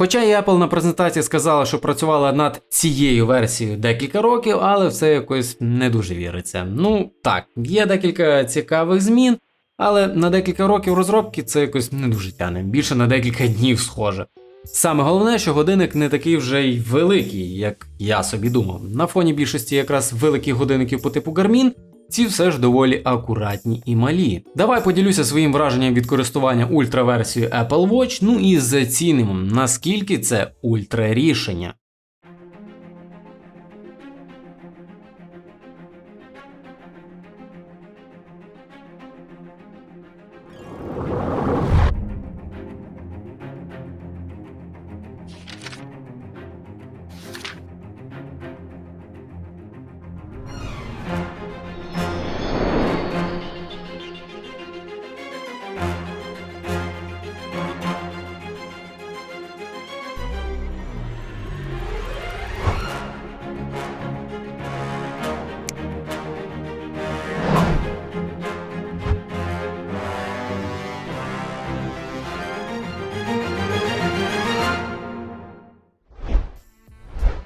Хоча і Apple на презентації сказала, що працювала над цією версією декілька років, але все якось не дуже віриться. Ну так, є декілька цікавих змін, але на декілька років розробки це якось не дуже тяне, більше на декілька днів схоже. Саме головне, що годинник не такий вже й великий, як я собі думав. На фоні більшості якраз великих годинників по типу Garmin, ці все ж доволі акуратні і малі. Давай поділюся своїм враженням від користування ультраверсією Apple Watch, ну і зацінимо, наскільки це ультра рішення.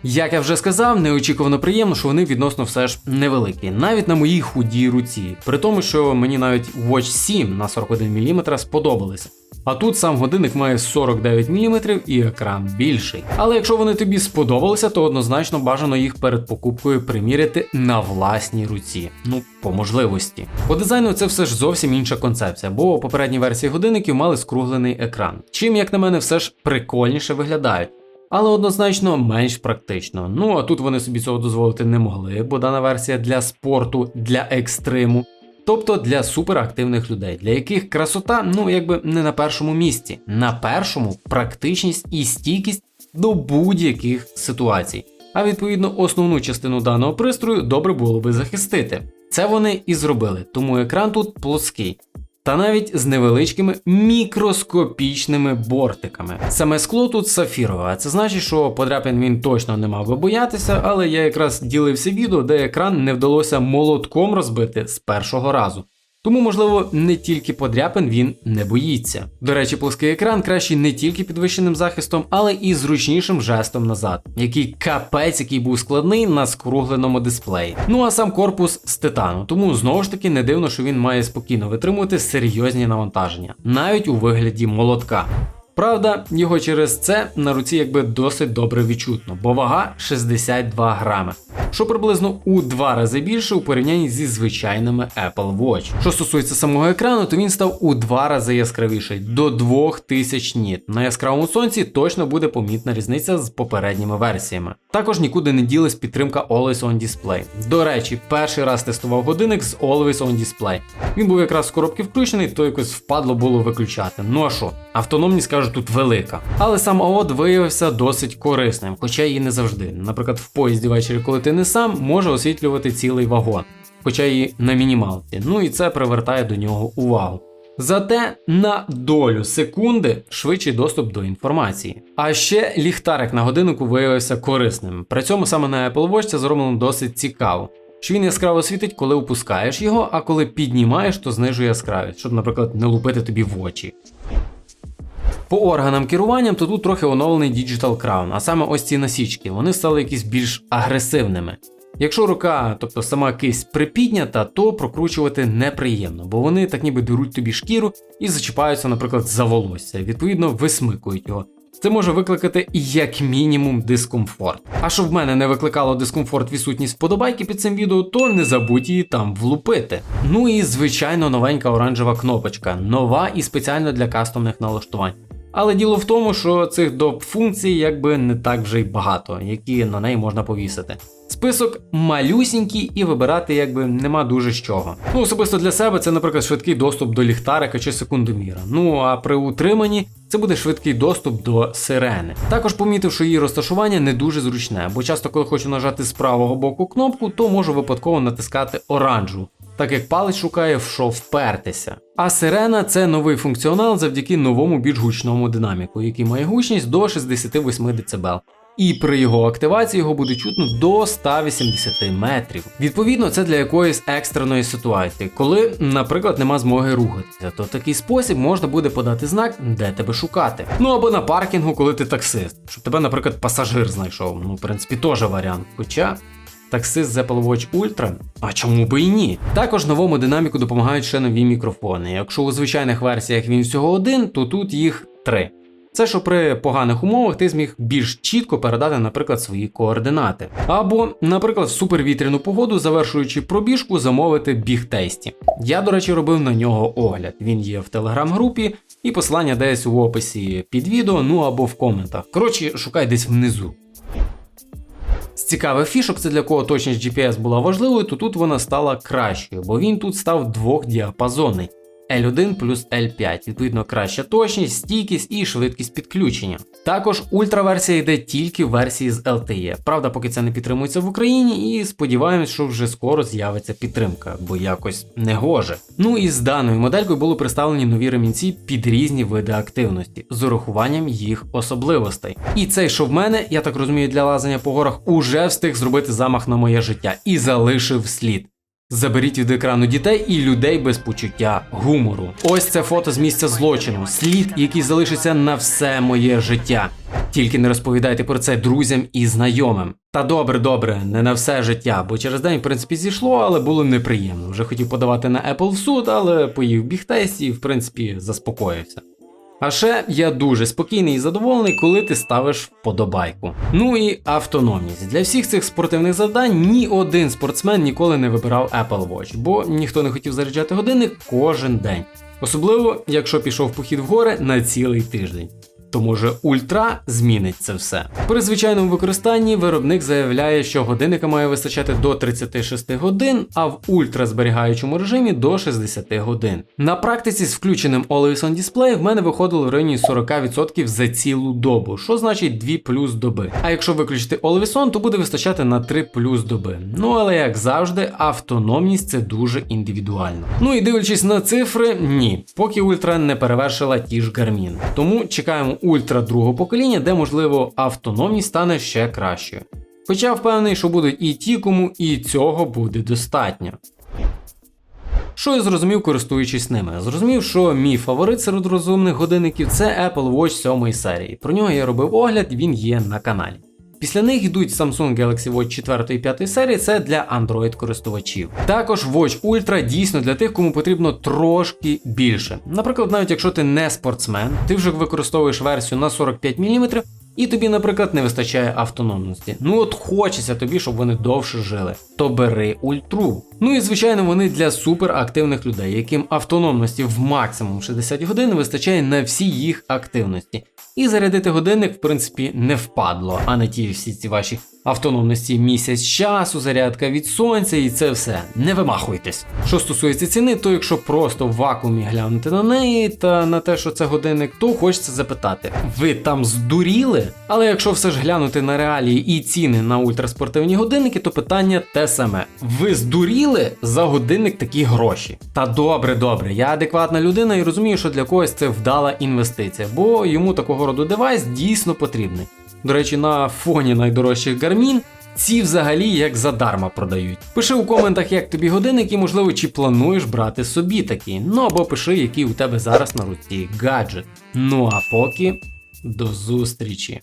Як я вже сказав, неочікувано приємно, що вони відносно все ж невеликі, навіть на моїй худій руці, при тому, що мені навіть Watch 7 на 41 мм сподобалися. А тут сам годинник має 49 мм і екран більший. Але якщо вони тобі сподобалися, то однозначно бажано їх перед покупкою приміряти на власній руці. Ну, по можливості. По дизайну це все ж зовсім інша концепція, бо попередні версії годинників мали скруглений екран. Чим, як на мене, все ж прикольніше виглядають. Але однозначно менш практично. Ну а тут вони собі цього дозволити не могли, бо дана версія для спорту, для екстриму, тобто для суперактивних людей, для яких красота, ну якби не на першому місці. На першому практичність і стійкість до будь-яких ситуацій. А відповідно основну частину даного пристрою добре було би захистити. Це вони і зробили, тому екран тут плоский. Та навіть з невеличкими мікроскопічними бортиками. Саме скло тут сафірове, а це значить, що подряпин він точно не мав би боятися, але я якраз ділився відео, де екран не вдалося молотком розбити з першого разу. Тому, можливо, не тільки подряпин він не боїться. До речі, плоский екран кращий не тільки підвищеним захистом, але і зручнішим жестом назад, який капець, який був складний на скругленому дисплеї. Ну а сам корпус з титану, тому знову ж таки не дивно, що він має спокійно витримувати серйозні навантаження, навіть у вигляді молотка. Правда, його через це на руці якби досить добре відчутно, бо вага 62 грами, що приблизно у два рази більше у порівнянні зі звичайними Apple Watch. Що стосується самого екрану, то він став у два рази яскравіший до 2000 ніт. На яскравому сонці точно буде помітна різниця з попередніми версіями. Також нікуди не ділась підтримка Always On Display. До речі, перший раз тестував годинник з Always On Display. Він був якраз з коробки включений, то якось впадло було виключати. Ну а що, автономність кажу тут велика. Але сам АОД виявився досить корисним, хоча і не завжди. Наприклад, в поїзді ввечері, коли ти не сам, може освітлювати цілий вагон, хоча і на мінімалці. Ну і це привертає до нього увагу. Зате на долю секунди швидший доступ до інформації. А ще ліхтарик на годиннику виявився корисним. При цьому саме на Apple Watch це зроблено досить цікаво. Що він яскраво світить, коли опускаєш його, а коли піднімаєш, то знижує яскравість, щоб, наприклад, не лупити тобі в очі. По органам керування то тут трохи оновлений Digital Crown, а саме ось ці насічки, вони стали якісь більш агресивними. Якщо рука, тобто сама кисть припіднята, то прокручувати неприємно, бо вони так ніби беруть тобі шкіру і зачіпаються, наприклад, за волосся, відповідно висмикують його. Це може викликати як мінімум дискомфорт. А щоб в мене не викликало дискомфорт відсутність вподобайки під цим відео, то не забудь її там влупити. Ну і звичайно новенька оранжева кнопочка, нова і спеціально для кастомних налаштувань. Але діло в тому, що цих доп функцій якби не так вже й багато, які на неї можна повісити. Список малюсінький і вибирати якби нема дуже з чого. Ну, особисто для себе це, наприклад, швидкий доступ до ліхтарика чи секундоміра. Ну а при утриманні це буде швидкий доступ до сирени. Також помітив, що її розташування не дуже зручне, бо часто, коли хочу нажати з правого боку кнопку, то можу випадково натискати оранжеву. Так як палець шукає, в що впертися. А сирена це новий функціонал завдяки новому більш гучному динаміку, який має гучність до 68 дБ. і при його активації його буде чутно до 180 метрів. Відповідно, це для якоїсь екстреної ситуації, коли, наприклад, нема змоги рухатися, то в такий спосіб можна буде подати знак, де тебе шукати. Ну або на паркінгу, коли ти таксист, щоб тебе, наприклад, пасажир знайшов. Ну, в принципі, теж варіант. Хоча. Таксист з Apple Watch Ultra? А чому би і ні? Також новому динаміку допомагають ще нові мікрофони. Якщо у звичайних версіях він всього один, то тут їх три. Це що при поганих умовах ти зміг більш чітко передати, наприклад, свої координати. Або, наприклад, в супервітряну погоду, завершуючи пробіжку, замовити бігтесті. Я, до речі, робив на нього огляд. Він є в телеграм-групі, і посилання десь у описі під відео, ну або в коментах. Коротше, шукай десь внизу. З цікавих фішок, це для кого точність GPS була важливою, то тут вона стала кращою, бо він тут став двохдіапазонний. L1 плюс L5, відповідно, краща точність, стійкість і швидкість підключення. Також ультраверсія йде тільки в версії з LTE. Правда, поки це не підтримується в Україні, і сподіваємось, що вже скоро з'явиться підтримка, бо якось не гоже. Ну і з даною моделькою були представлені нові ремінці під різні види активності з урахуванням їх особливостей. І цей, що в мене, я так розумію, для лазання по горах уже встиг зробити замах на моє життя і залишив слід. Заберіть від екрану дітей і людей без почуття гумору. Ось це фото з місця злочину, слід, який залишиться на все моє життя. Тільки не розповідайте про це друзям і знайомим. Та добре, добре, не на все життя, бо через день, в принципі, зійшло, але було неприємно. Вже хотів подавати на Apple в суд, але поїв бігтест і, в принципі, заспокоївся. А ще я дуже спокійний і задоволений, коли ти ставиш вподобайку. Ну і автономність. Для всіх цих спортивних завдань ні один спортсмен ніколи не вибирав Apple Watch, бо ніхто не хотів заряджати години кожен день. Особливо, якщо пішов похід в гори на цілий тиждень. То може ультра змінить це все. При звичайному використанні виробник заявляє, що годинника має вистачати до 36 годин, а в ультразберігаючому режимі до 60 годин. На практиці з включеним Always On Display в мене виходило в районі 40% за цілу добу, що значить 2 плюс доби. А якщо виключити Always то буде вистачати на 3 плюс доби. Ну але як завжди, автономність це дуже індивідуально. Ну і дивлячись на цифри, ні, поки ультра не перевершила ті ж Garmin. Тому чекаємо ультра другого покоління, де можливо автономність стане ще кращою. Хоча впевнений, що будуть і ті, кому і цього буде достатньо. Що я зрозумів, користуючись ними? Зрозумів, що мій фаворит серед розумних годинників це Apple Watch 7 серії. Про нього я робив огляд, він є на каналі. Після них йдуть Samsung Galaxy Watch 4 і 5 серії, це для Android користувачів. Також Watch Ultra дійсно для тих, кому потрібно трошки більше. Наприклад, навіть якщо ти не спортсмен, ти вже використовуєш версію на 45 мм, і тобі, наприклад, не вистачає автономності. Ну от хочеться тобі, щоб вони довше жили. То бери ультру. Ну і звичайно, вони для суперактивних людей, яким автономності в максимум 60 годин вистачає на всі їх активності. І зарядити годинник, в принципі, не впадло, а не ті всі ці ваші автономності місяць часу, зарядка від сонця і це все. Не вимахуйтесь. Що стосується ціни, то якщо просто в вакуумі глянути на неї та на те, що це годинник, то хочеться запитати: ви там здуріли? Але якщо все ж глянути на реалії і ціни на ультраспортивні годинники, то питання те саме: ви здуріли за годинник такі гроші? Та добре, добре, я адекватна людина і розумію, що для когось це вдала інвестиція, бо йому такого роду девайс дійсно потрібний. До речі, на фоні найдорожчих Garmin ці взагалі як задарма продають. Пиши у коментах, як тобі годинник і, можливо, чи плануєш брати собі такі. Ну або пиши, який у тебе зараз на руці гаджет. Ну а поки до зустрічі!